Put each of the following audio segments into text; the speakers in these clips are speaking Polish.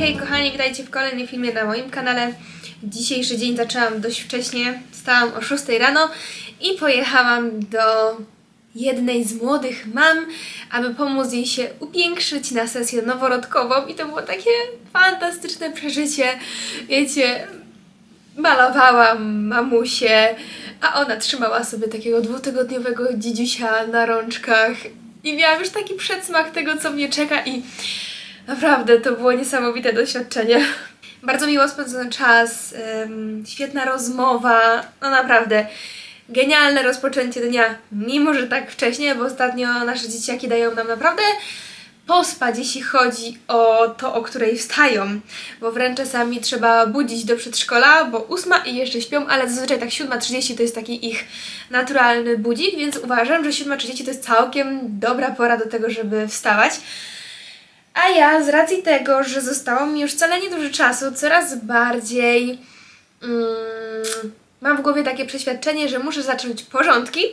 Hej, kochani, witajcie w kolejnym filmie na moim kanale. Dzisiejszy dzień zaczęłam dość wcześnie, wstałam o 6 rano i pojechałam do jednej z młodych mam, aby pomóc jej się upiększyć na sesję noworodkową i to było takie fantastyczne przeżycie. Wiecie, malowałam mamusię, a ona trzymała sobie takiego dwutygodniowego dzidziusia na rączkach i miałam już taki przedsmak tego, co mnie czeka i naprawdę to było niesamowite doświadczenie. Bardzo miło spędzony czas, świetna rozmowa, no naprawdę genialne rozpoczęcie dnia, mimo że tak wcześnie, bo ostatnio nasze dzieciaki dają nam naprawdę pospać, jeśli chodzi o to, o której wstają, bo wręcz czasami trzeba budzić do przedszkola, bo ósma i jeszcze śpią, ale zazwyczaj tak 7.30 to jest taki ich naturalny budzik, więc uważam, że 7.30 to jest całkiem dobra pora do tego, żeby wstawać. A ja z racji tego, że zostało mi już wcale niedużo czasu, coraz bardziej mm, mam w głowie takie przeświadczenie, że muszę zacząć porządki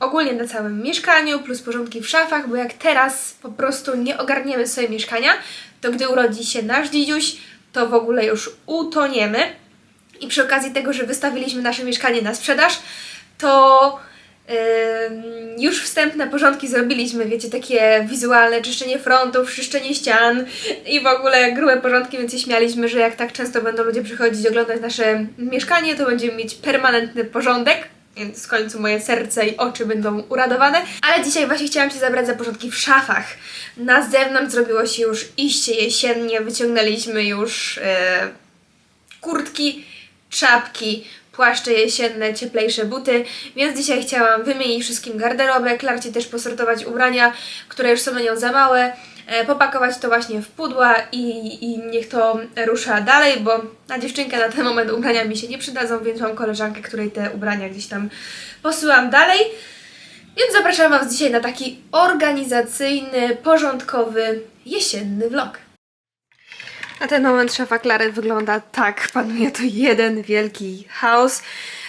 ogólnie na całym mieszkaniu, plus porządki w szafach, bo jak teraz po prostu nie ogarniemy sobie mieszkania, to gdy urodzi się nasz dzidziuś, to w ogóle już utoniemy. I przy okazji tego, że wystawiliśmy nasze mieszkanie na sprzedaż, to już wstępne porządki zrobiliśmy, wiecie, takie wizualne, czyszczenie frontów, czyszczenie ścian i w ogóle grube porządki, więc się śmialiśmy, że jak tak często będą ludzie przychodzić oglądać nasze mieszkanie, to będziemy mieć permanentny porządek. Więc w końcu moje serce i oczy będą uradowane. Ale dzisiaj właśnie chciałam się zabrać za porządki w szafach. Na zewnątrz zrobiło się już iście jesiennie, wyciągnęliśmy już e, kurtki, czapki, płaszcze jesienne, cieplejsze buty, więc dzisiaj chciałam wymienić wszystkim garderobę, Klarcie też posortować ubrania, które już są na nią za małe, e, popakować to właśnie w pudła i, i niech to rusza dalej, bo na dziewczynkę na ten moment ubrania mi się nie przydadzą, więc mam koleżankę, której te ubrania gdzieś tam posyłam dalej. Więc zapraszam Was dzisiaj na taki organizacyjny, porządkowy, jesienny vlog. Na ten moment szafa Klary wygląda tak. Panuje tu jeden wielki chaos.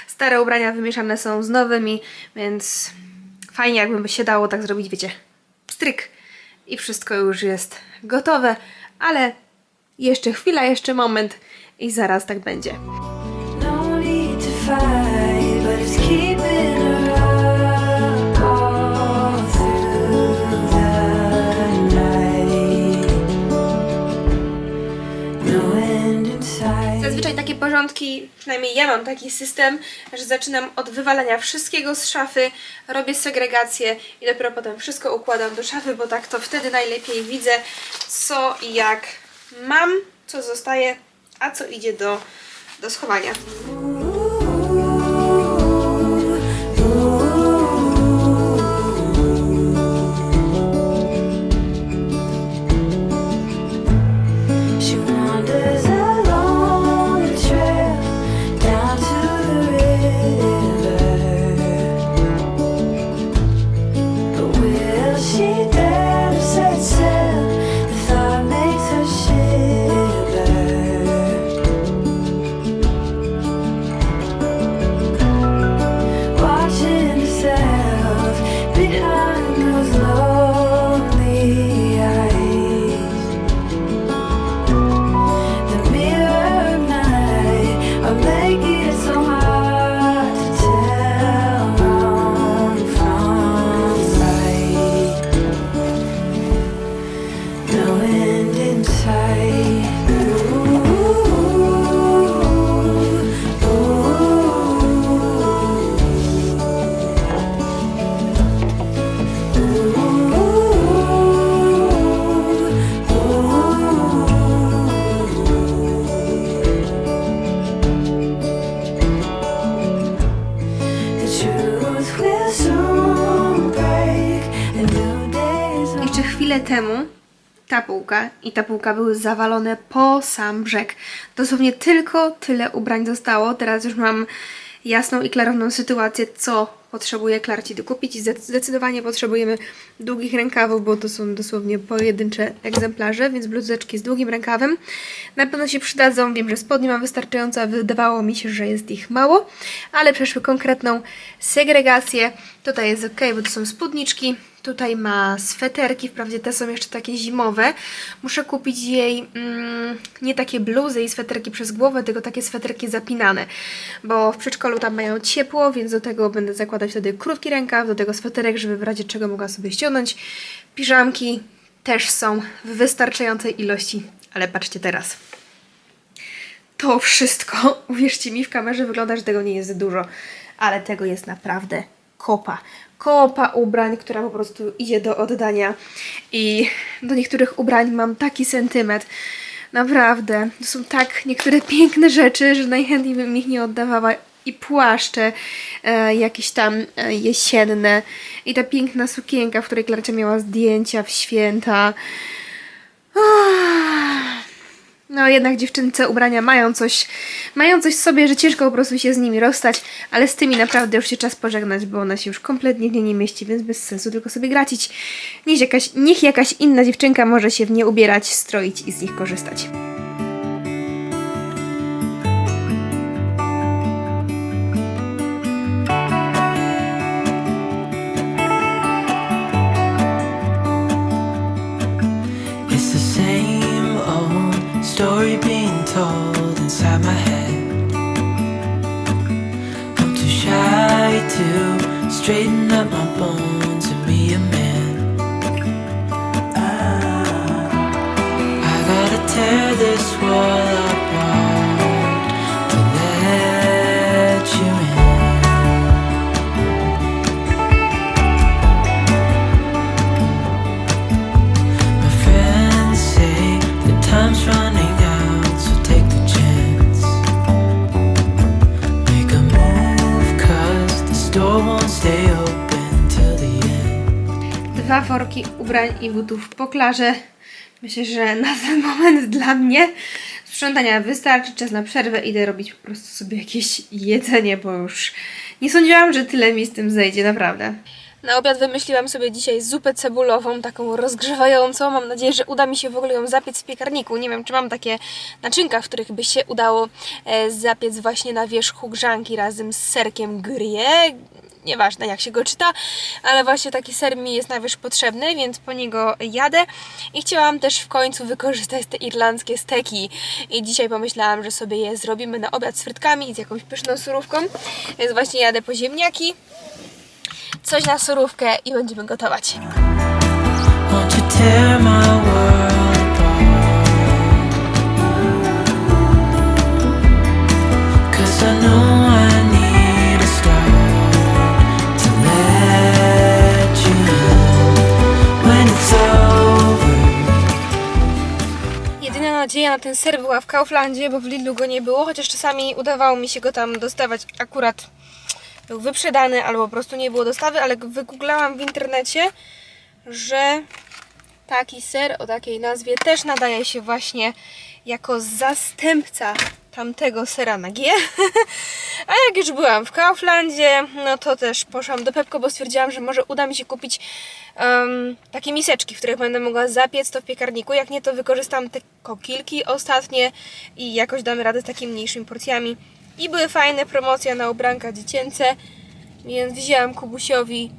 Stare ubrania wymieszane są z nowymi, więc fajnie jakby się dało tak zrobić, wiecie, stryk i wszystko już jest gotowe, ale jeszcze chwila, jeszcze moment i zaraz tak będzie. No porządki, przynajmniej ja mam taki system, że zaczynam od wywalania wszystkiego z szafy, robię segregację i dopiero potem wszystko układam do szafy, bo tak to wtedy najlepiej widzę, co i jak mam, co zostaje, a co idzie do, do schowania. I ta półka były zawalone po sam brzeg. Dosłownie tylko tyle ubrań zostało. Teraz już mam jasną i klarowną sytuację, co potrzebuję Klarci dokupić i zde- zdecydowanie potrzebujemy długich rękawów, bo to są dosłownie pojedyncze egzemplarze, więc bluzeczki z długim rękawem na pewno się przydadzą. Wiem, że spodnie mam wystarczająco, wydawało mi się, że jest ich mało, ale przeszły konkretną segregację. Tutaj jest ok, bo to są spódniczki. Tutaj ma sweterki, wprawdzie te są jeszcze takie zimowe. Muszę kupić jej mm, nie takie bluzy i sweterki przez głowę, tylko takie sweterki zapinane, bo w przedszkolu tam mają ciepło, więc do tego będę zakładać wtedy krótki rękaw, do tego sweterek, żeby w razie czego mogła sobie ściągnąć. Piżamki też są w wystarczającej ilości, ale patrzcie teraz. To wszystko, uwierzcie mi, w kamerze wygląda, że tego nie jest dużo, ale tego jest naprawdę kopa. Kopa ubrań, która po prostu idzie do oddania i do niektórych ubrań mam taki sentyment. Naprawdę, to są tak niektóre piękne rzeczy, że najchętniej bym ich nie oddawała. I płaszcze e, jakieś tam e, jesienne i ta piękna sukienka, w której Klarcia miała zdjęcia w święta. Ah. No jednak dziewczynce ubrania mają coś, mają coś w sobie, że ciężko po prostu się z nimi rozstać, ale z tymi naprawdę już się czas pożegnać, bo ona się już kompletnie nie nie mieści, więc bez sensu tylko sobie gracić. Niech jakaś, niech jakaś inna dziewczynka może się w nie ubierać, stroić i z nich korzystać. Straighten up my bones and be a man. I gotta tear this wall apart Dwa ubrań i butów po klarze. Myślę, że na ten moment dla mnie sprzątania wystarczy. Czas na przerwę. Idę robić po prostu sobie jakieś jedzenie, bo już nie sądziłam, że tyle mi z tym zejdzie, naprawdę. Na obiad wymyśliłam sobie dzisiaj zupę cebulową, taką rozgrzewającą. Mam nadzieję, że uda mi się w ogóle ją zapiec w piekarniku. Nie wiem, czy mam takie naczynka, w których by się udało e, zapiec właśnie na wierzchu grzanki razem z serkiem gruyère. Nieważne jak się go czyta, ale właśnie taki ser mi jest na wierzch potrzebny, więc po niego jadę. I chciałam też w końcu wykorzystać te irlandzkie steki. I dzisiaj pomyślałam, że sobie je zrobimy na obiad z frytkami i z jakąś pyszną surówką. Więc właśnie jadę po ziemniaki coś na surówkę i będziemy gotować. Nadzieja na ten ser była w Kauflandzie, bo w Lidlu go nie było, chociaż czasami udawało mi się go tam dostawać akurat był wyprzedany albo po prostu nie było dostawy, ale wygooglałam w internecie, że taki ser o takiej nazwie też nadaje się właśnie jako zastępca tamtego sera na G. A jak już byłam w Kauflandzie, no to też poszłam do Pepko, bo stwierdziłam, że może uda mi się kupić em, takie miseczki, w których będę mogła zapiec to w piekarniku. Jak nie, to wykorzystam te kokilki ostatnie i jakoś damy radę z takimi mniejszymi porcjami. I były fajne promocje na ubranka dziecięce, więc wzięłam Kubusiowi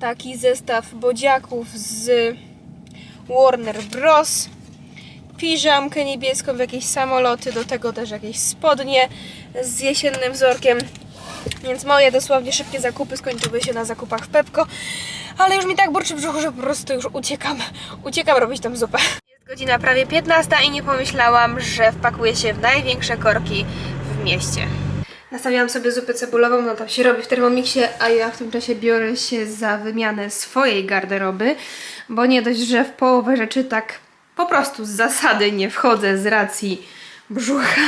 taki zestaw bodziaków z Warner Bros. Piżamkę niebieską w jakieś samoloty, do tego też jakieś spodnie z jesiennym wzorkiem. Więc moje dosłownie szybkie zakupy skończyły się na zakupach w Pepko. Ale już mi tak burczy brzuch, że po prostu już uciekam. Uciekam robić tą zupę. Jest godzina prawie 15 i nie pomyślałam, że wpakuję się w największe korki w mieście. Nastawiałam sobie zupę cebulową, no tam się robi w Thermomixie, a ja w tym czasie biorę się za wymianę swojej garderoby, bo nie dość, że w połowę rzeczy tak po prostu z zasady nie wchodzę z racji brzucha,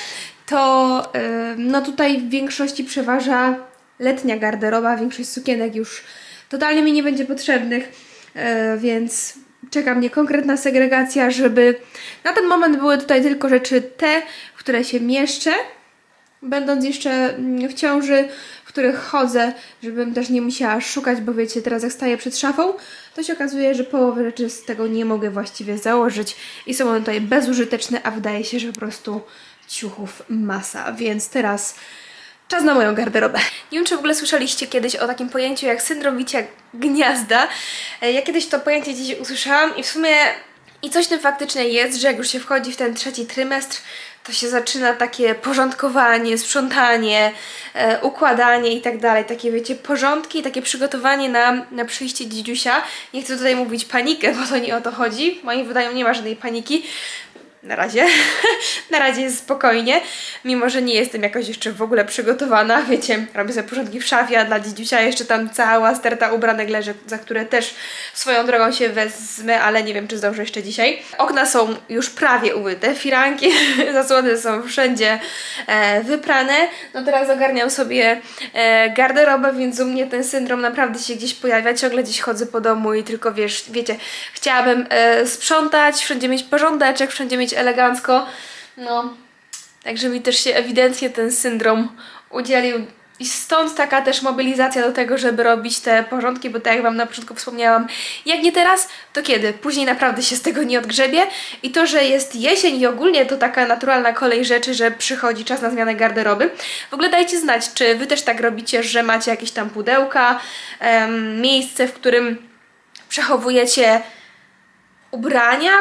to no tutaj w większości przeważa letnia garderoba, większość sukienek już totalnie mi nie będzie potrzebnych, yy, więc czeka mnie konkretna segregacja, żeby na ten moment były tutaj tylko rzeczy te, w które się mieszczę, będąc jeszcze mm, w ciąży, w których chodzę, żebym też nie musiała szukać, bo wiecie, teraz jak staję przed szafą, to się okazuje, że połowę rzeczy z tego nie mogę właściwie założyć i są one tutaj bezużyteczne, a wydaje się, że po prostu ciuchów masa, więc teraz czas na moją garderobę. Nie wiem, czy w ogóle słyszeliście kiedyś o takim pojęciu jak syndrom wicia gniazda. E, Ja kiedyś to pojęcie dziś usłyszałam i w sumie i coś tym faktycznie jest, że jak już się wchodzi w ten trzeci trymestr, to się zaczyna takie porządkowanie, sprzątanie, e, układanie i tak dalej. Takie, wiecie, porządki, takie przygotowanie na, na przyjście dzidziusia. Nie chcę tutaj mówić panikę, bo to nie o to chodzi. Moim wydaniem nie ma żadnej paniki. Na razie. na razie jest spokojnie, mimo że nie jestem jakoś jeszcze w ogóle przygotowana. Wiecie, robię sobie porządki w szafie, a dla dzidziusia jeszcze tam cała sterta ubranek leży, za które też swoją drogą się wezmę, ale nie wiem, czy zdążę jeszcze dzisiaj. Okna są już prawie umyte, firanki, zasłony są wszędzie e, wyprane. No teraz ogarniam sobie e, garderobę, więc u mnie ten syndrom naprawdę się gdzieś pojawia. Ciągle gdzieś chodzę po domu i tylko wiesz, wiecie, chciałabym e, sprzątać, wszędzie mieć porządeczek, wszędzie mieć elegancko. No, Także mi też się ewidentnie ten syndrom udzielił. I stąd taka też mobilizacja do tego, żeby robić te porządki, bo tak jak Wam na początku wspomniałam, jak nie teraz, to kiedy? Później naprawdę się z tego nie odgrzebie. I to, że jest jesień i ogólnie to taka naturalna kolej rzeczy, że przychodzi czas na zmianę garderoby. W ogóle dajcie znać, czy Wy też tak robicie, że macie jakieś tam pudełka, em, miejsce, w którym przechowujecie ubrania,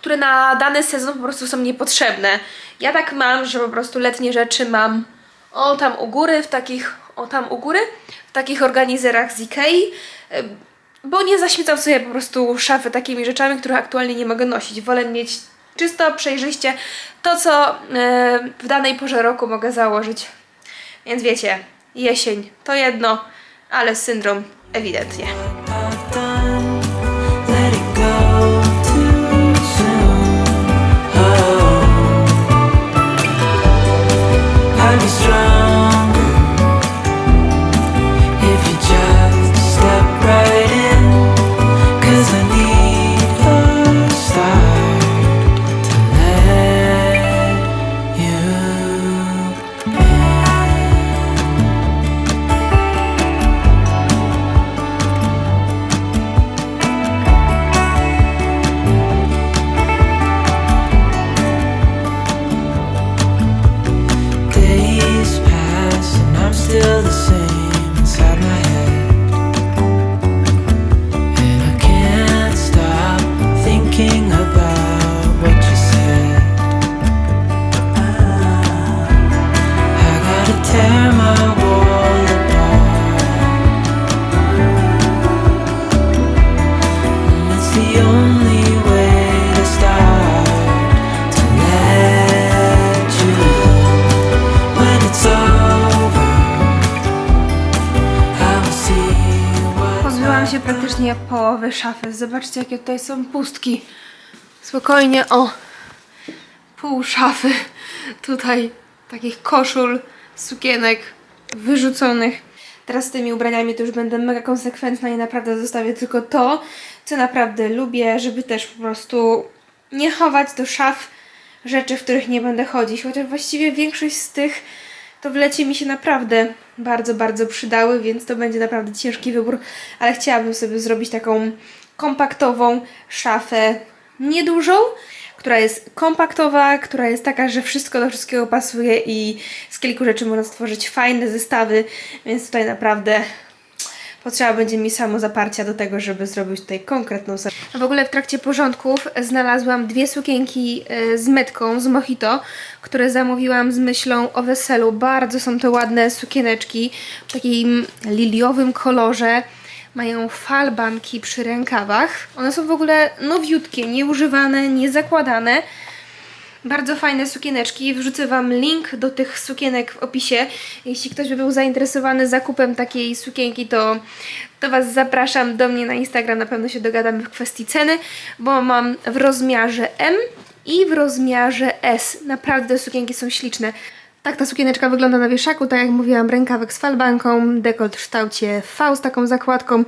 które na dany sezon po prostu są niepotrzebne. Ja tak mam, że po prostu letnie rzeczy mam o tam u góry, w takich, o tam u góry, w takich organizerach z Ikei, bo nie zaśmiecam sobie po prostu szafy takimi rzeczami, które aktualnie nie mogę nosić. Wolę mieć czysto, przejrzyście to, co w danej porze roku mogę założyć. Więc wiecie, jesień to jedno, ale syndrom ewidentnie. time is drowned praktycznie połowy szafy. Zobaczcie, jakie tutaj są pustki. Spokojnie, o, pół szafy tutaj takich koszul, sukienek wyrzuconych. Teraz z tymi ubraniami to już będę mega konsekwentna i naprawdę zostawię tylko to, co naprawdę lubię, żeby też po prostu nie chować do szaf rzeczy, w których nie będę chodzić. Chociaż właściwie większość z tych to w lecie mi się naprawdę bardzo, bardzo przydały, więc to będzie naprawdę ciężki wybór, ale chciałabym sobie zrobić taką kompaktową szafę, niedużą, która jest kompaktowa, która jest taka, że wszystko do wszystkiego pasuje i z kilku rzeczy można stworzyć fajne zestawy, więc tutaj naprawdę potrzeba będzie mi samo zaparcia do tego, żeby zrobić tutaj konkretną serię. W ogóle w trakcie porządków znalazłam dwie sukienki e, z metką, z Mojito, które zamówiłam z myślą o weselu. Bardzo są to ładne sukieneczki w takim liliowym kolorze. Mają falbanki przy rękawach. One są w ogóle nowiutkie, nieużywane, niezakładane. Bardzo fajne sukieneczki. Wrzucę Wam link do tych sukienek w opisie. Jeśli ktoś by był zainteresowany zakupem takiej sukienki, to, to Was zapraszam do mnie na Instagram. Na pewno się dogadamy w kwestii ceny, bo mam w rozmiarze M i w rozmiarze S. Naprawdę sukienki są śliczne. Tak ta sukieneczka wygląda na wieszaku, tak jak mówiłam, rękawek z falbanką, dekolt w kształcie V z taką zakładką.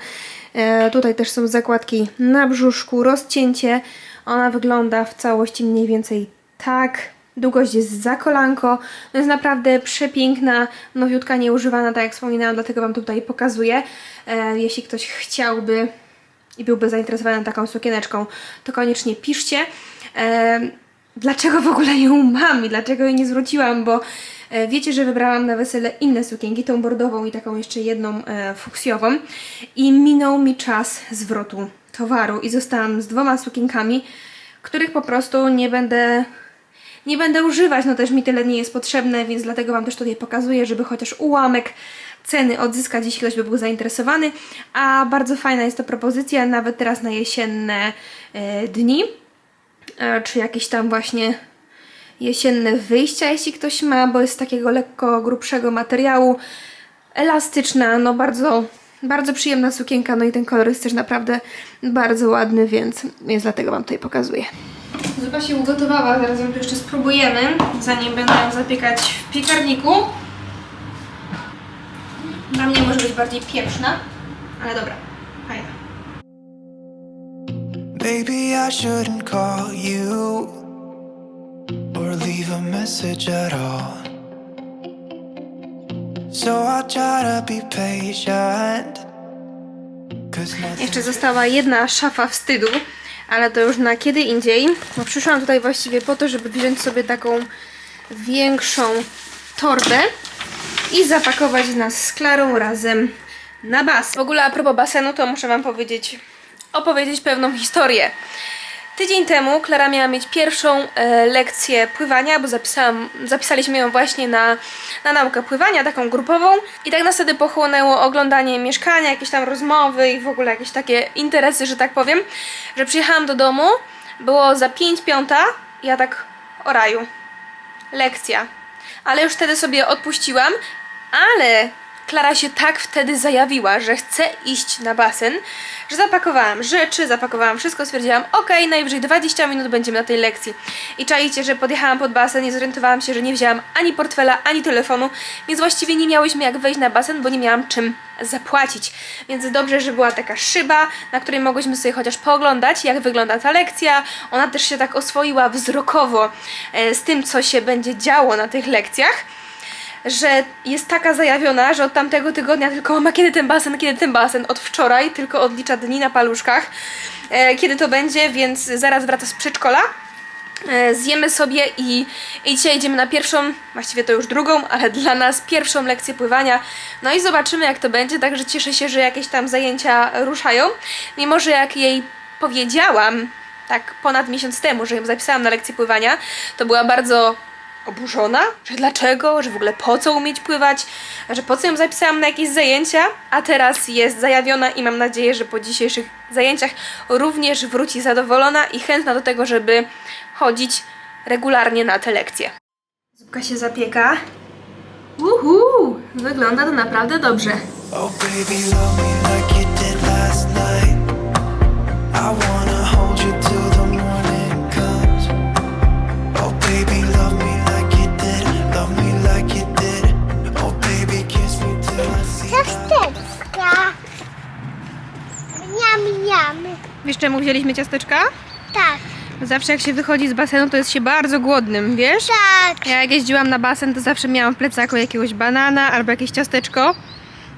E, tutaj też są zakładki na brzuszku, rozcięcie. Ona wygląda w całości mniej więcej tak. Długość jest za kolanko. No jest naprawdę przepiękna, nowiutka, nieużywana, tak jak wspominałam, dlatego Wam tutaj pokazuję. E, jeśli ktoś chciałby i byłby zainteresowany taką sukieneczką, to koniecznie piszcie. E, dlaczego w ogóle ją mam i dlaczego jej nie zwróciłam, bo e, wiecie, że wybrałam na wesele inne sukienki, tą bordową i taką jeszcze jedną e, fuksjową i minął mi czas zwrotu towaru i zostałam z dwoma sukienkami, których po prostu nie będę nie będę używać, no też mi tyle nie jest potrzebne, więc dlatego Wam też tutaj pokazuję, żeby chociaż ułamek ceny odzyskać, jeśli ktoś by był zainteresowany. A bardzo fajna jest to propozycja, nawet teraz na jesienne e, dni, e, czy jakieś tam właśnie jesienne wyjścia, jeśli ktoś ma, bo jest takiego lekko grubszego materiału, elastyczna, no bardzo, bardzo przyjemna sukienka, no i ten kolor jest też naprawdę bardzo ładny, więc, więc dlatego Wam tutaj pokazuję. Zupa się ugotowała, zaraz ją tu jeszcze spróbujemy, zanim będę ją zapiekać w piekarniku. Dla mnie może być bardziej pieprzna, ale dobra, fajna. Maybe I shouldn't call you or leave a message at all. Jeszcze została jedna szafa wstydu, ale to już na kiedy indziej. No przyszłam tutaj właściwie po to, żeby wziąć sobie taką większą torbę i zapakować nas z Klarą razem na basen. W ogóle a propos basenu, to muszę Wam powiedzieć, opowiedzieć pewną historię. Tydzień temu Klara miała mieć pierwszą e, lekcję pływania, bo zapisałam, zapisaliśmy ją właśnie na, na naukę pływania, taką grupową. I tak nas wtedy pochłonęło oglądanie mieszkania, jakieś tam rozmowy i w ogóle jakieś takie interesy, że tak powiem, że przyjechałam do domu, było za 5 piąta, ja tak o raju, lekcja. Ale już wtedy sobie odpuściłam, ale Klara się tak wtedy zajawiła, że chce iść na basen, że zapakowałam rzeczy, zapakowałam wszystko, stwierdziłam, okej, najwyżej 20 minut będziemy na tej lekcji. I czaicie, że podjechałam pod basen i zorientowałam się, że nie wzięłam ani portfela, ani telefonu, więc właściwie nie miałyśmy jak wejść na basen, bo nie miałam czym zapłacić. Więc dobrze, że była taka szyba, na której mogłyśmy sobie chociaż pooglądać, jak wygląda ta lekcja. Ona też się tak oswoiła wzrokowo e, z tym, co się będzie działo na tych lekcjach że jest taka zajawiona, że od tamtego tygodnia tylko mama kiedy ten basen, kiedy ten basen, od wczoraj tylko odlicza dni na paluszkach, e, kiedy to będzie, więc zaraz wraca z przedszkola. E, zjemy sobie i, i dzisiaj idziemy na pierwszą, właściwie to już drugą, ale dla nas pierwszą lekcję pływania. No i zobaczymy jak to będzie, także cieszę się, że jakieś tam zajęcia ruszają. Mimo, że jak jej powiedziałam, tak ponad miesiąc temu, że ją zapisałam na lekcję pływania, to była bardzo oburzona, że dlaczego, że w ogóle po co umieć pływać, że po co ją zapisałam na jakieś zajęcia, a teraz jest zajawiona i mam nadzieję, że po dzisiejszych zajęciach również wróci zadowolona i chętna do tego, żeby chodzić regularnie na te lekcje. Zupka się zapieka. Uhu, wygląda to naprawdę dobrze. Oh, baby, love me like you did last night. I wanna Miam, miam. Wiesz czemu wzięliśmy ciasteczka? Tak, Zawsze jak się wychodzi z basenu, to jest się bardzo głodnym, wiesz? tak. Ja jak jeździłam na basen, to zawsze miałam w plecaku jakiegoś banana albo jakieś ciasteczko.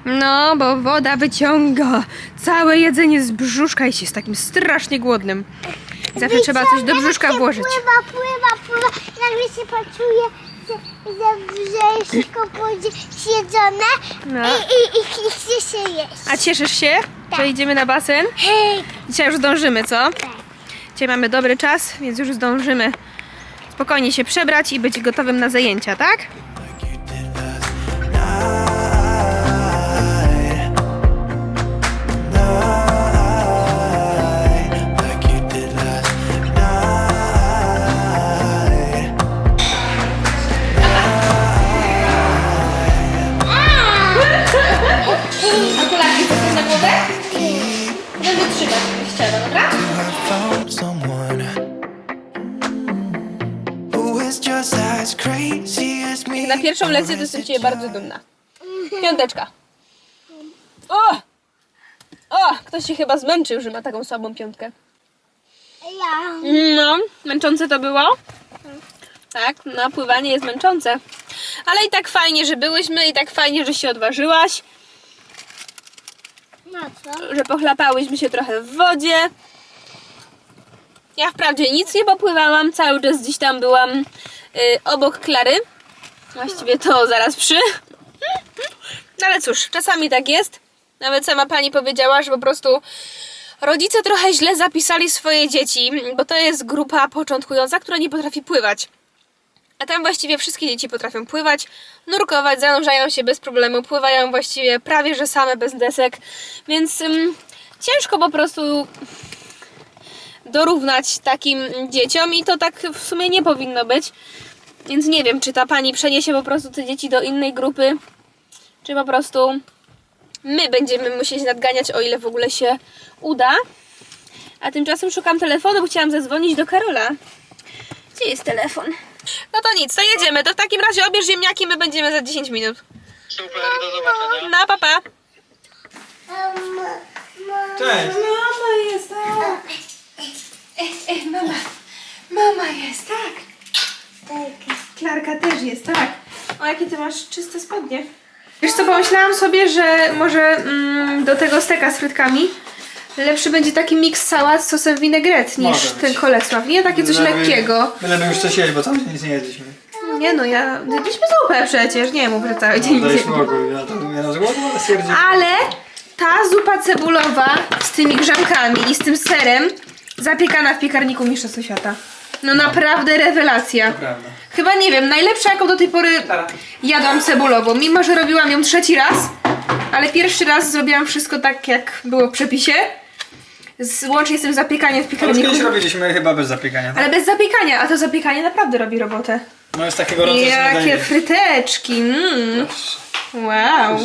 No, bo woda wyciąga całe jedzenie z brzuszka i się jest takim strasznie głodnym. Zawsze trzeba coś do brzuszka włożyć. Pływa, pływa, pływa. Nagle się poczuje, że, brzuszko będzie siedzone No. i, i, i, i chce się jeść. A cieszysz się, że Tak. idziemy na basen? Hej, Dzisiaj już zdążymy, co? tak. Dzisiaj mamy dobry czas, więc już zdążymy spokojnie się przebrać i być gotowym na zajęcia, tak? Na pierwszą lekcję to jestem z Ciebie bardzo dumna. Piąteczka. O! O! Ktoś się chyba zmęczył, że ma taką słabą piątkę. Ja. No, męczące to było. Tak, no pływanie jest męczące. Ale i tak fajnie, że byłyśmy, i tak fajnie, że się odważyłaś, No co? że pochlapałyśmy się trochę w wodzie. Ja wprawdzie nic nie popływałam, cały czas gdzieś tam byłam obok Klary. Właściwie to zaraz przy. No ale cóż, czasami tak jest. Nawet sama pani powiedziała, że po prostu rodzice trochę źle zapisali swoje dzieci, bo to jest grupa początkująca, która nie potrafi pływać. A tam właściwie wszystkie dzieci potrafią pływać, nurkować, zanurzają się bez problemu, pływają właściwie prawie że same bez desek, więc ym, ciężko po prostu dorównać takim dzieciom i to tak w sumie nie powinno być. Więc nie wiem, czy ta pani przeniesie po prostu te dzieci do innej grupy, czy po prostu my będziemy musieć nadganiać, o ile w ogóle się uda. A tymczasem szukam telefonu, bo chciałam zadzwonić do Karola. Gdzie jest telefon? No to nic, to jedziemy. To w takim razie obierz ziemniaki, my będziemy za 10 minut. Super, do zobaczenia. Na papa. Cześć. Mama jest. E, e, mama. Mama jest, tak. Klarka też jest, tak. O, jakie ty masz czyste spodnie. Wiesz co, pomyślałam sobie, że może mm, do tego steka z frytkami lepszy będzie taki miks sałat z sosem vinaigrette niż Może być. ten kolesław, nie? Takie coś Byleby- lekkiego. Byleby już coś jeść, bo dzień nic nie jedliśmy. Nie no, ja... Jedliśmy zupę przecież, nie mów, że cały dzień No, nie daliśmy ogół, ja to ja z głodu, ale stwierdziłem. Ale ta zupa cebulowa z tymi grzałkami i z tym serem zapiekana w piekarniku Mistrzostw Świata. No naprawdę rewelacja. Prawda. Chyba nie wiem, najlepsza jaką do tej pory jadłam cebulową. Mimo, że robiłam ją trzeci raz, ale pierwszy raz zrobiłam wszystko tak, jak było w przepisie. Z, łącznie z tym zapiekaniem w Ale piekarniku. kiedyś robiliśmy chyba bez zapiekania. tak? Ale bez zapiekania, a to zapiekanie naprawdę robi robotę. No jest takie gorące Jakie fryteczki. Mm. Wow.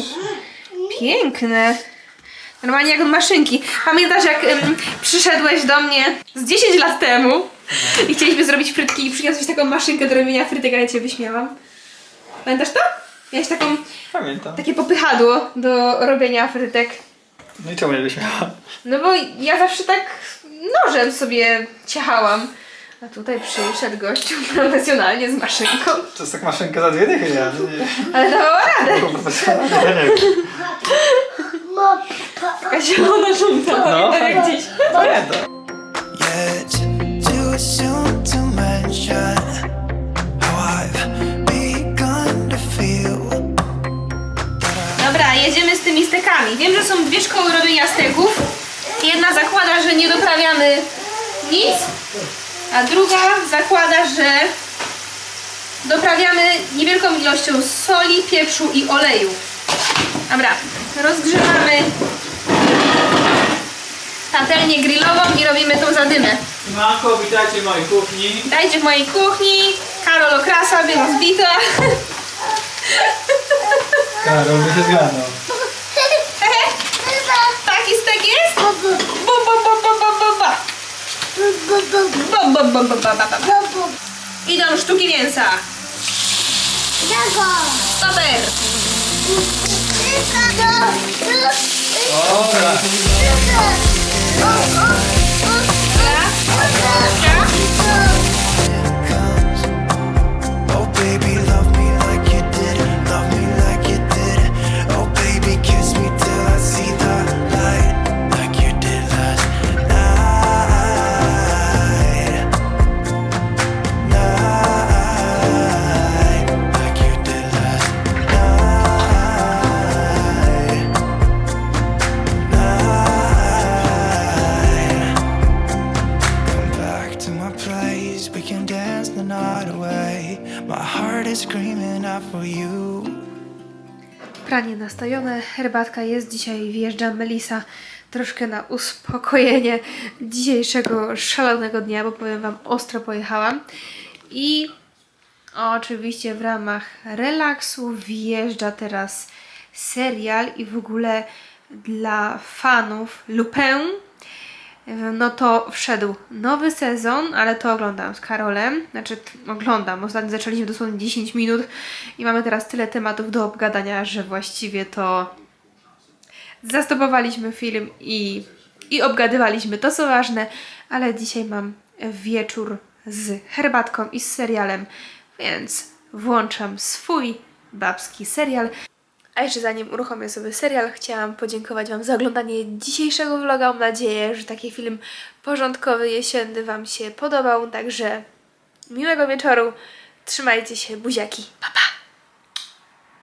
Piękne. Normalnie jak od maszynki. Pamiętasz jak ym, przyszedłeś do mnie z 10 lat temu i chcieliśmy zrobić frytki i przyniosłeś taką maszynkę do robienia frytek, a ja cię wyśmiałam. Pamiętasz to? Miałeś taką, Pamiętam. takie popychadło do robienia frytek. No i czemu nie wyśmiała? No bo ja zawsze tak nożem sobie ciachałam. A tutaj przyszedł gościu profesjonalnie z maszynką. To jest tak maszynka za dwie dychy, ja nie, Ale dawała radę. nie, profesjonalnie, ja nie wiem. Taka zielona żółta. No. Tak jak dziś. Pamiętam. Yet too soon to mention how I've begun to feel. Dobra, jedziemy z tymi stekami. Wiem, że są dwie szkoły robienia steków. Jedna zakłada, że nie doprawiamy nic, a druga zakłada, że doprawiamy niewielką ilością soli, pieprzu i oleju. Dobra, rozgrzewamy patelnię grillową i robimy tą zadymę. Manko, witajcie w mojej kuchni. Dajcie w mojej kuchni. Karol okrasa, więc wita. Karol by się zgadał. Taki stek jest? Bo, bo, bo, bo, bo, bo, bo. Bo, bo, bo, bo, bo, bo, bo. Idą sztuki mięsa. Super. Dobra. จ๊ะ herbatka jest. Dzisiaj wjeżdża Melisa troszkę na uspokojenie dzisiejszego szalonego dnia, bo powiem Wam, ostro pojechałam. I oczywiście w ramach relaksu wjeżdża teraz serial i w ogóle dla fanów Lupin no to wszedł nowy sezon, ale to oglądam z Karolem. Znaczy, oglądam. Ostatnio zaczęliśmy dosłownie 10 minut i mamy teraz tyle tematów do obgadania, że właściwie to zastopowaliśmy film i, i obgadywaliśmy to, co ważne, ale dzisiaj mam wieczór z herbatką i z serialem więc włączam swój babski serial. A jeszcze zanim uruchomię sobie serial, chciałam podziękować Wam za oglądanie dzisiejszego vloga. Mam nadzieję, że taki film porządkowy, jesienny Wam się podobał. Także miłego wieczoru. Trzymajcie się, buziaki. Pa, pa!